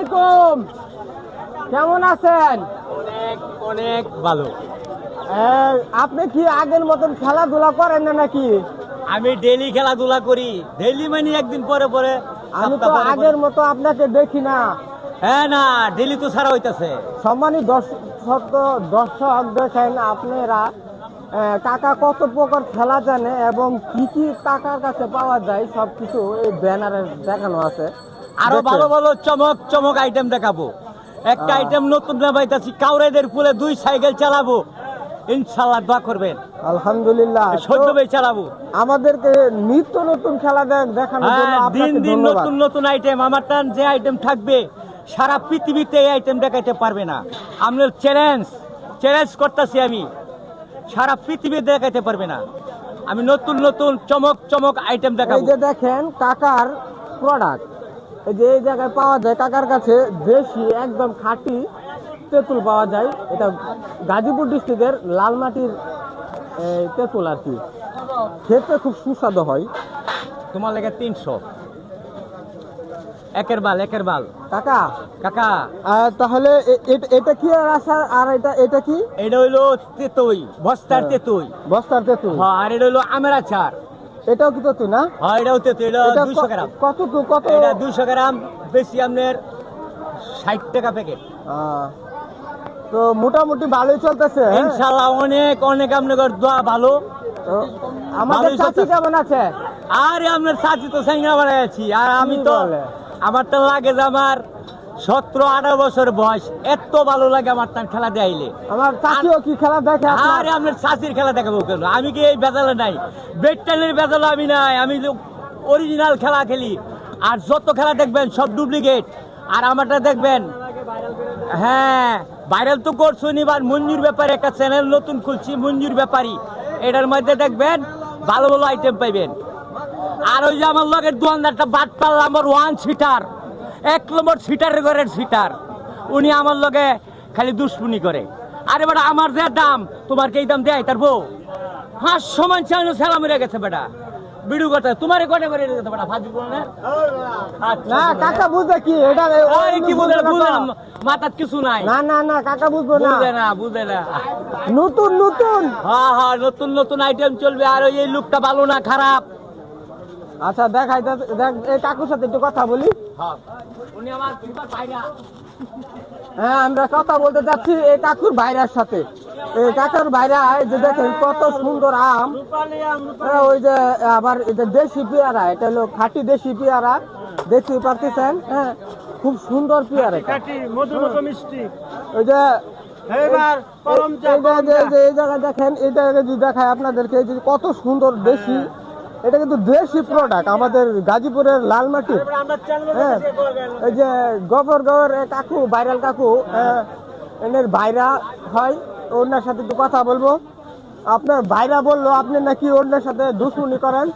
আলাইকুম। কেমন আছেন? অনেক অনেক ভালো। আপনি কি আগের মতন খেলাধুলা করেন না নাকি? আমি ডেলি খেলাধুলা করি। ডেলি মানে একদিন পরে পরে আমি তো। আগের মতো আপনাকে দেখি না। হ্যাঁ না ডেলি তো সারা হইতাছে। সম্মানিত দর্শক দর্শক দেখেন আপনারা কাকা কত প্রকার খেলা জানে এবং কি কি কাকার কাছে পাওয়া যায় সবকিছু এই ব্যানারে দেখানো আছে। আরও ভালো ভালো চমক চমক আইটেম দেখাবো। একটা আইটেম নতুন নামাইতাছি কাউরেদের ফুলে দুই সাইকেল চালাবো। ইনশাল্লাহ দোয়া করবেন। আলহামদুলিল্লাহ। সহ্য চালাবো। আমাদেরকে নিত্য নতুন খেলা দে- দেখানোর জন্য হ্যাঁ দিন দিন নতুন নতুন আইটেম আমার টান যে আইটেম থাকবে সারা পৃথিবীতে এই আইটেম দেখাইতে পারবে না। আপনার চ্যালেঞ্জ চ্যালেঞ্জ করতেছি আমি। সারা পৃথিবীতে দেখাইতে পারবে না। আমি নতুন নতুন চমক চমক আইটেম এই দেখাবো। যে দেখেন কাকার প্রোডাক্ট এই যে এই জায়গায় পাওয়া যায় কাকার কাছে দেশি একদম খাঁটি তেঁতুল পাওয়া যায়। এটা গাজীপুর ডিস্ট্রিক্টের লালমাটির তেঁতুল আর কি। খেতে খুব সুস্বাদু হয়। তোমার লেগে তিনশো। একের বাল একের বাল। কাকা? কাকা। তাহলে এটা কি আর আশা আর এটা এটা কি? এটা হইল তেতই বস্তার হ্যাঁ। তেতুই বস্তার তেঁতুল। হ্যাঁ আর এটা হইল আমের আচার এটাও কি তেঁতুল না? হ্যাঁ এটাও তেতুই এটা এটা দুইশো ক- গ্রাম। কত কত? এটা দুইশো গ্রাম বেশি আপনার ষাট টাকা প্যাকেট। আহ, তো মোটামুটি ভালোই চলতেছে হ্যাঁ? ইনশাল্লাহ অনেক অনেক আপনার দোয়া ভালো। তো আমাদের ভালোই চাচি চলতেছে। কেমন আছে? আর আপনার চাচি তো স্যাংরা বাড়াই আছি। আর আমি কি তো বলে? আমার তো লাগে যে আমার। সতেরো আঠারো বছর বয়স এত ভালো লাগে আমার তার খেলা দেখাইলে। আমার চাচিও কি খেলা দেখে? আরে আপনার? চাষির খেলা দেখাবো কেন? আমি কি এই বেজালে নাই? বেটালের বেজালে আমি নাই আমি অরিজিনাল খেলা খেলি। আর যত খেলা দেখবেন সব ডুপ্লিকেট আর আমারটা দেখবেন হ্যাঁ ভাইরাল তো করছ এবার মঞ্জুর ব্যাপারে একটা চ্যানেল নতুন খুলছি মঞ্জুর ব্যাপারী। এটার মধ্যে দেখবেন ভালো ভালো আইটেম পাইবেন। আর ওই যে আমার লগের দোকানদারটা বাদ পাল্লা আমার ওয়ান সিটার এক নম্বর সিটারের ঘরের সিটার উনি আমার লগে খালি দুশ্মনি করে। আরে বেটা আমার যে দাম তোমার কি দাম দেয় তার বউ? হাঁস সমান চালানো সেলা মেরে গেছে বেটা। বিড়ু কথা তোমার কটা করে গেছে বেটা? করো না? আচ্ছা। কাকা বুঝবে কি এটা আরে কি বুঝে না বুঝে না মাথার কিছু নাই। না না না কাকা বুঝব না। বুঝে না বুঝে না। নতুন নতুন। হ্যাঁ হ্যাঁ নতুন নতুন আইটেম চলবে আর ওই এই লুকটা ভালো না খারাপ। আচ্ছা দেখাই দেখ এই কাকুর সাথে একটু কথা বলি। হ্যাঁ। আমার হ্যাঁ আমরা কথা বলতে যাচ্ছি এই কাকুর ভাইরার সাথে। এই কাকুর ভাইরা যে দেখেন কত সুন্দর আম। হ্যাঁ, ওই যে আবার এটা দেশি পেয়ারা এটা হলো খাঁটি দেশি পেয়ারা। দেখতে পারতেছেন? হ্যাঁ খুব সুন্দর পেয়ারা। মিষ্টি। ওই যে এইবার কলম চা, এইটা কলম যে চা। যে এই জায়গায় দেখেন এটা যদি দেখায় আপনাদেরকে এই যে কত সুন্দর দেশি এটা কিন্তু দেশি প্রোডাক্ট আমাদের গাজীপুরের লাল মাটি। হ্যাঁ এই যে গোবর গোবর কাকু ভাইরাল কাকু আহ, এনের ভাইরা হয় ওনার সাথে একটু কথা বলব। আপনার ভাইরা বলল আপনি নাকি ওনার সাথে দুশ্মনি করেন?